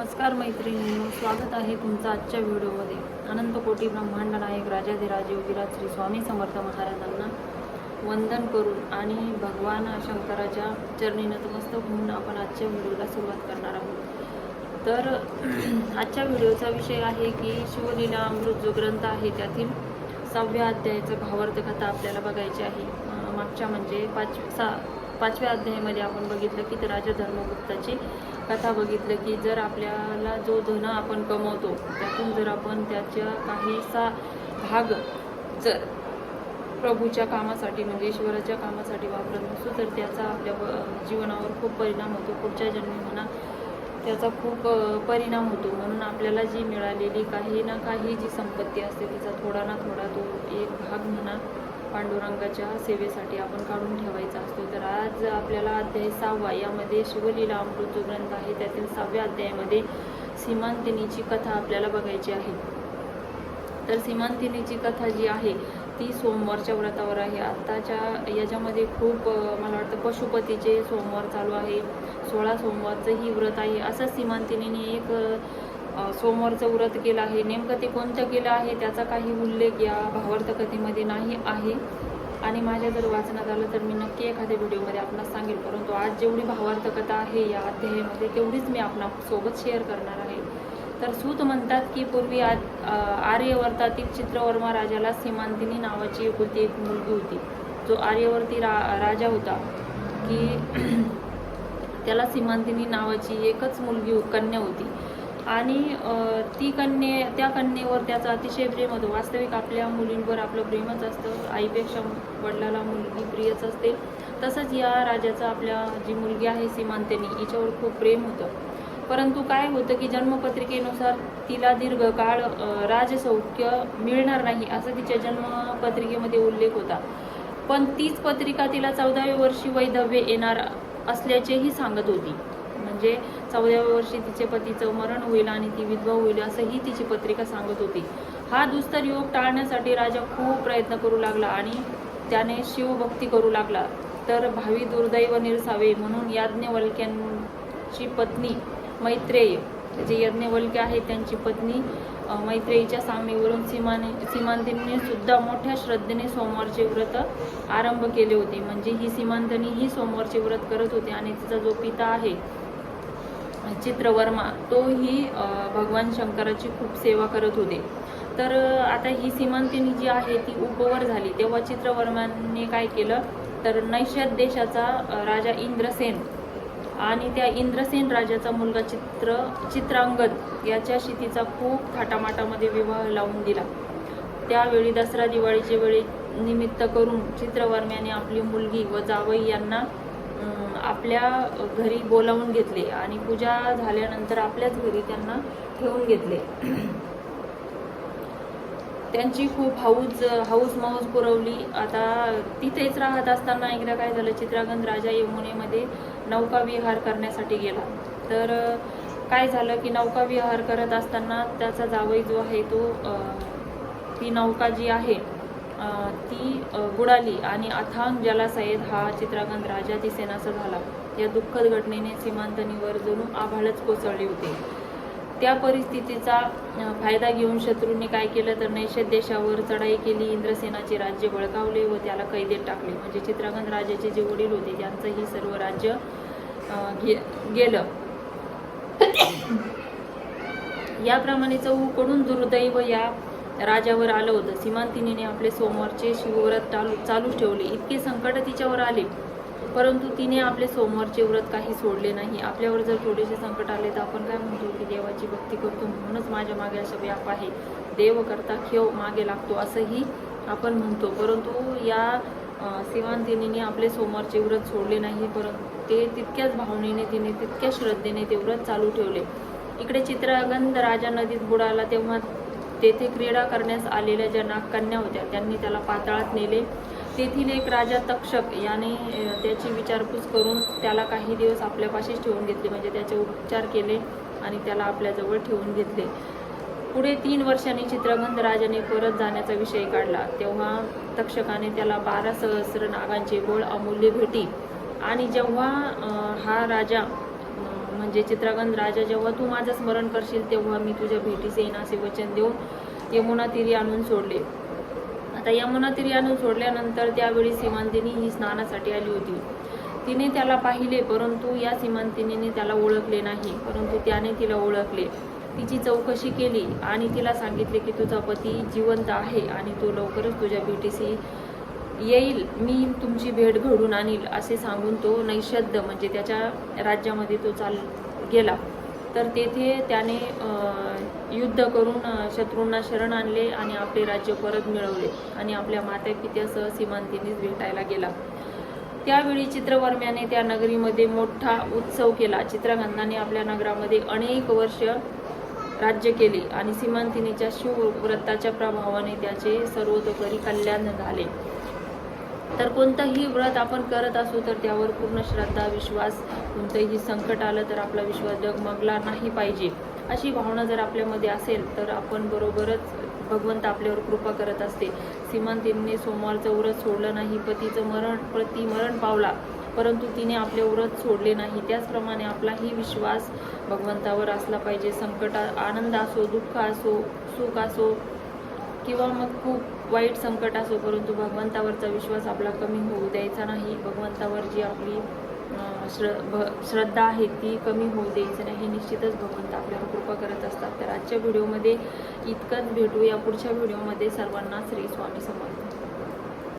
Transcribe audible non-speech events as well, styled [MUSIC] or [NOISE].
नमस्कार मैत्रिणींनो स्वागत आहे तुमचं आजच्या व्हिडिओमध्ये. अनंत कोटी ब्रह्मांड नायक राजाधिराज योगीराज श्री स्वामी समर्थ महाराजांना वंदन करून आणि भगवान शंकराच्या चरणी नतमस्तक होऊन आपण आजच्या व्हिडिओला सुरुवात करणार आहोत. तर [CLEARS THROAT] आजच्या व्हिडिओचा विषय आहे की शिवलीला अमृत जो ग्रंथ आहे त्यातील सहाव्या अध्यायाचं भावार्थ कथा आपल्याला बघायची आहे. मागच्या म्हणजे पाच सा पाचव्या अध्यायामध्ये आपण बघितलं की राजा धर्मगुप्ताची कथा बघितलं की जर आपल्याला जो धन आपण कमवतो त्यातून जर आपण त्याच्या काहीसा भाग जर प्रभूच्या कामासाठी म्हणजे ईश्वराच्या कामासाठी वापरत नसतो तर त्याचा आपल्या व- जीवनावर खूप परिणाम होतो. पुढच्या जन्मी म्हणा त्याचा खूप परिणाम होतो. म्हणून आपल्याला जी मिळालेली काही ना काही जी संपत्ती असते तिचा थोडा ना थोडा तो एक भाग म्हणा पांडुरंगाच्या सेवेसाठी आपण काढून ठेवायचा असतो. तर आज आपल्याला अध्याय सहावा यामध्ये शिवलीला अमृत जो ग्रंथ आहे त्यातील सहाव्या अध्यायामध्ये सीमांतिनीची कथा आपल्याला बघायची आहे. तर सीमांतिनीची कथा जी आहे ती सोमवारच्या व्रतावर आहे. आत्ताच्या याच्यामध्ये खूप मला वाटतं पशुपतीचे सोमवार चालू आहे. सोळा सोमवारचं ही व्रत आहे. असं सीमांतिनीने एक सोमवारचं व्रत केलं आहे. नेमकं ते कोणतं केलं आहे त्याचा काही उल्लेख या भावार्थ कथेमध्ये नाही आहे. आणि माझ्या जर वाचनात आलं तर मी नक्की एखाद्या व्हिडिओमध्ये आपणास सांगेल परंतु आज जेवढी भावार्थ कथा आहे या अध्यायामध्ये तेवढीच मी आपणासोबत शेअर करणार आहे. तर सूत म्हणतात की पूर्वी आज आर्यवर्तातील चित्रवर्मा राजाला सीमांतिनी नावाची होती एक मुलगी होती. जो आर्यवर्ती रा राजा होता. की [CLEARS THROAT] त्याला सीमांतिनी नावाची एकच मुलगी कन्या होती. आणि ती कन्ये त्या कन्येवर त्याचं अतिशय प्रेम होतं. वास्तविक आपल्या मुलींवर आपलं प्रेमच असतं. आईपेक्षा वडिलाला मुलगी प्रियच असते. तसंच या राजाचं आपल्या जी मुलगी आहे सीमांतेनी हिच्यावर खूप प्रेम होतं. परंतु काय होतं की जन्मपत्रिकेनुसार तिला दीर्घकाळ राजसौख्य मिळणार नाही असं तिच्या जन्मपत्रिकेमध्ये उल्लेख होता. पण तीच पत्रिका तिला चौदाव्या वर्षी वैधव्य येणार असल्याचेही सांगत होती. म्हणजे चौदाव्या वर्षी तिचे पतीचं मरण होईल आणि ती विधवा होईल असंही तिची पत्रिका सांगत होती. हा दुस्तर योग टाळण्यासाठी राजा खूप प्रयत्न करू लागला आणि त्याने शिवभक्ती करू लागला. तर भावी दुर्दैव निरसावे म्हणून याज्ञवल्क्यांची पत्नी मैत्रेय जे यज्ञवल्क्य आहेत त्यांची पत्नी मैत्रेयीच्या सांगणीवरून सीमाने सीमांतिनीने सुद्धा मोठ्या श्रद्धेने सोमवारचे व्रत आरंभ केले होते. म्हणजे ही सीमांतनी ही सोमवारचे व्रत करत होते आणि तिचा जो पिता आहे चित्रवर्मा तोही भगवान शंकराची खूप सेवा करत होते. तर आता ही सीमांतिनी जी आहे ती उपवर झाली. तेव्हा चित्रवर्माने काय केलं? तर नैशत देशाचा राजा इंद्रसेन आणि त्या इंद्रसेन राजाचा मुलगा चित्र चित्रांगद याच्याशी तिचा खूप थाटामाटामध्ये विवाह लावून दिला. त्यावेळी दसरा दिवाळीच्या वेळी निमित्त करून चित्रवर्म्याने आपली मुलगी व जावई यांना आपल्या घरी बोलावून घेतले आणि पूजा झाल्यानंतर आपल्याच घरी त्यांना ठेवून घेतले. त्यांची खूप हाऊस हाऊस माऊस पुरवली. आता तिथेच राहत असताना एकदा काय झालं चित्रागंध राजा यमुनेमध्ये नौका विहार करण्यासाठी गेला. तर काय झालं की नौका विहार करत असताना त्याचा जावई जो आहे तो ती नौका जी आहे ती बुडाली आणि अथांग जलाशयात हा चित्रागंध राजा दिसेनासा झाला. या दुःखद घटनेने सीमांतनीवर जणू आभाळच कोसळले होते. त्या परिस्थितीचा फायदा घेऊन शत्रूंनी काय केलं तर नैशद देशावर चढाई केली इंद्रसेनाचे राज्य बळकावले व त्याला कैदेत टाकले. म्हणजे चित्रागंध राजाचे जे वडील होते त्यांचंही सर्व राज्य गे गेलं. [COUGHS] याप्रमाणे चहूकडून दुर्दैव या राजावर आलं होतं. सीमांतिनीने आपले सोमवारचे शिवव्रत चालू चालू ठेवले. इतके संकट तिच्यावर आले. परंतु तिने आपले सोमवारचे व्रत काही सोडले नाही. आपल्यावर जर थोडेसे संकट आले तर आपण काय म्हणतो की देवाची भक्ती करतो? म्हणूनच माझ्या मागे असा व्याप आहे. देव करता खेव मागे लागतो असंही आपण म्हणतो. परंतु या सीमांतिनीने आपले सोमवारचे व्रत सोडले नाही. परंतु ते तितक्याच भावनेने तिने तितक्या श्रद्धेने ते व्रत चालू ठेवले. इकडे चित्रगंध राजा नदीत बुडाला तेव्हा तेथे क्रीडा करण्यास आलेल्या ज्या नागकन्या होत्या त्यांनी त्याला पाताळात नेले. तेथील एक राजा तक्षक याने त्याची विचारपूस करून त्याला काही दिवस आपल्यापाशीच ठेवून घेतले म्हणजे त्याचे उपचार केले आणि त्याला आपल्याजवळ ठेवून घेतले. पुढे तीन वर्षांनी चित्रगंध राजाने परत जाण्याचा विषय काढला. तेव्हा तक्षकाने त्याला बारा सहस्र नागांचे गोळ अमूल्य भेटी आणि जेव्हा हा राजा म्हणजे चित्रगंध राजा जेव्हा तू माझं स्मरण करशील तेव्हा मी तुझ्या भेटीस येईन असे वचन देऊन यमुना तिरी आणून सोडले. आता यमुना तिरी आणून सोडल्यानंतर त्यावेळी सीमांतिनी ही स्नानासाठी आली होती. तिने त्याला पाहिले परंतु या सीमांतिनीने त्याला ओळखले नाही परंतु त्याने तिला ओळखले. तिची चौकशी केली आणि तिला सांगितले की तुझा पती जिवंत आहे आणि तो लवकरच तुझ्या भेटीशी येईल मी तुमची भेट घडून आणील असे सांगून तो नैशद्ध म्हणजे त्याच्या राज्यामध्ये तो चाल गेला. तर तेथे त्याने युद्ध करून शत्रूंना शरण आणले आणि आपले राज्य परत मिळवले आणि आपल्या माता पित्यासह सीमांतिनीस भेटायला गेला. त्यावेळी चित्रवर्म्याने त्या नगरीमध्ये मोठा उत्सव केला. चित्रगंधाने आपल्या नगरामध्ये अनेक वर्ष राज्य केले आणि सीमांतिनीच्या शिवव्रताच्या प्रभावाने त्याचे सर्वतोपरी कल्याण झाले. तर कोणतंही व्रत आपण करत असू तर त्यावर पूर्ण श्रद्धा विश्वास कोणतंही संकट आलं तर आपला विश्वास डगमगला नाही पाहिजे. अशी भावना जर आपल्यामध्ये असेल तर आपण बरोबरच भगवंत आपल्यावर कृपा करत असते. सीमांतीने सोमवारचं व्रत सोडलं नाही पतीचं मरण पती मरण पावला. परंतु तिने आपले व्रत सोडले नाही. त्याचप्रमाणे आपलाही विश्वास भगवंतावर असला पाहिजे. संकट आनंद असो दुःख असो सुख असो किंवा मग खूप वाईट संकट असो परंतु भगवंतावरचा विश्वास आपला कमी होऊ द्यायचा नाही. भगवंतावर जी आपली श्र भ श्रद्धा आहे ती कमी होऊ द्यायची नाही. हे निश्चितच भगवंत आपल्यावर कृपा करत असतात. तर आजच्या व्हिडिओमध्ये इतकंच भेटू या पुढच्या व्हिडिओमध्ये सर्वांना श्री स्वामी समर्थ.